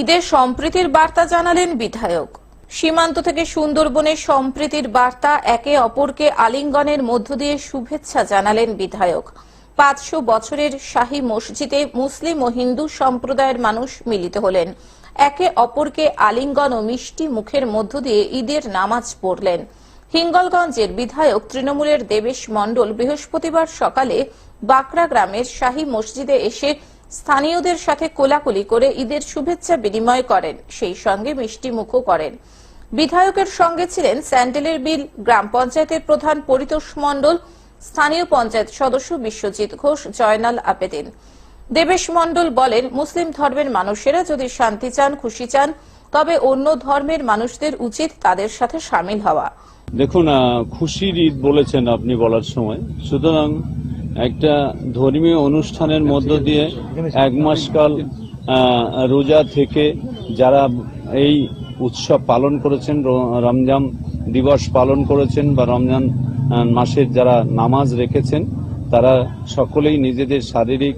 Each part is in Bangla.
ঈদের সম্প্রীতির বার্তা জানালেন বিধায়ক। সীমান্ত থেকে সুন্দরবনের সম্প্রীতির বার্তা একে অপরকে আলিঙ্গনের মধ্য দিয়ে শুভেচ্ছা জানালেন বিধায়ক। পাঁচশো বছরের শাহী মসজিদে মুসলিম ও হিন্দু সম্প্রদায়ের মানুষ মিলিত হলেন। একে অপরকে আলিঙ্গন ও মিষ্টি মুখের মধ্য দিয়ে ঈদের নামাজ পড়লেন। হিঙ্গলগঞ্জের বিধায়ক তৃণমূলের দেবেশ মণ্ডল বৃহস্পতিবার সকালে বাকরা গ্রামের শাহী মসজিদে এসে স্থানীয়দের সাথে কোলাকুলি করে ঈদের শুভেচ্ছা বিনিময় করেন, সেই সঙ্গে মিষ্টি মুখও করেন। বিধায়কের সঙ্গে ছিলেন স্যান্ডেলের বিল, গ্রাম পঞ্চায়েতের প্রধান পরিতোষ মণ্ডল, স্থানীয় পঞ্চায়েত সদস্য বিশ্বজিৎ ঘোষ, জয়নাল আবেদিন। দেবেশ মণ্ডল বলেন, মুসলিম ধর্মের মানুষেরা যদি শান্তি চান, খুশি চান, তবে অন্য ধর্মের মানুষদের উচিত তাদের সাথে সামিল হওয়া। দেখুন খুশির ঈদ বলেছেন আপনি বলার সময়। সুতরাং একটা ধর্মীয় অনুষ্ঠানের মধ্য দিয়ে এক মাস কাল রোজা থেকে যারা এই উৎসব পালন করেছেন রমজান দিবস পালন করেছেন বা রমজান মাসের যারা নামাজ রেখেছেন, তারা সকলেই নিজেদের শারীরিক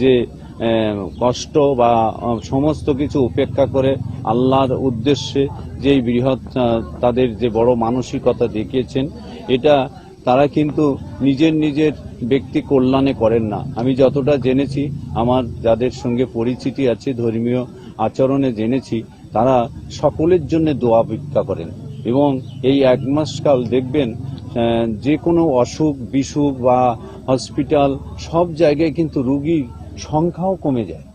যে কষ্ট বা সমস্ত কিছু উপেক্ষা করে আল্লাহর উদ্দেশ্যে যেই বৃহৎ তাদের যে বড় মানসিকতা দেখিয়েছেন, এটা তারা কিন্তু নিজের নিজের ব্যক্তি কল্যাণে করেন না। আমি যতটা জেনেছি, আমার যাদের সঙ্গে পরিচিতি আছে, ধর্মীয় আচরণে জেনেছি, তারা সকলের জন্য দোয়া ভিক্ষা করেন। এবং এই এক মাস কাল দেখবেন যে কোনো অসুখ, বিসুখ বা হসপিটাল, সব জায়গায় কিন্তু রুগীর সংখ্যাও কমে যায়।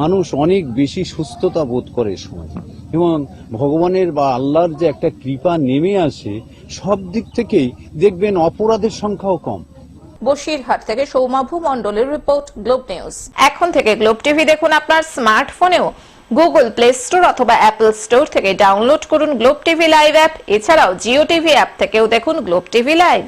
মানুষ অনেক বেশি সুস্থতা বোধ করে সময়। এবং ভগবানের বা আল্লাহর যে একটা কৃপা নেমে আসে, সব দিক থেকেই দেখবেন অপরাধের সংখ্যাও কম। বসিরহাট থেকে সৌমাভু মণ্ডলের রিপোর্ট, গ্লোব নিউজ। এখন থেকে গ্লোব টিভি দেখুন আপনার স্মার্টফোনেও। গুগল প্লে স্টোর অথবা অ্যাপল স্টোর থেকে ডাউনলোড করুন গ্লোব টিভি লাইভ অ্যাপ। এছাড়াও জিও টিভি অ্যাপ থেকেও দেখুন গ্লোব টিভি লাইভ।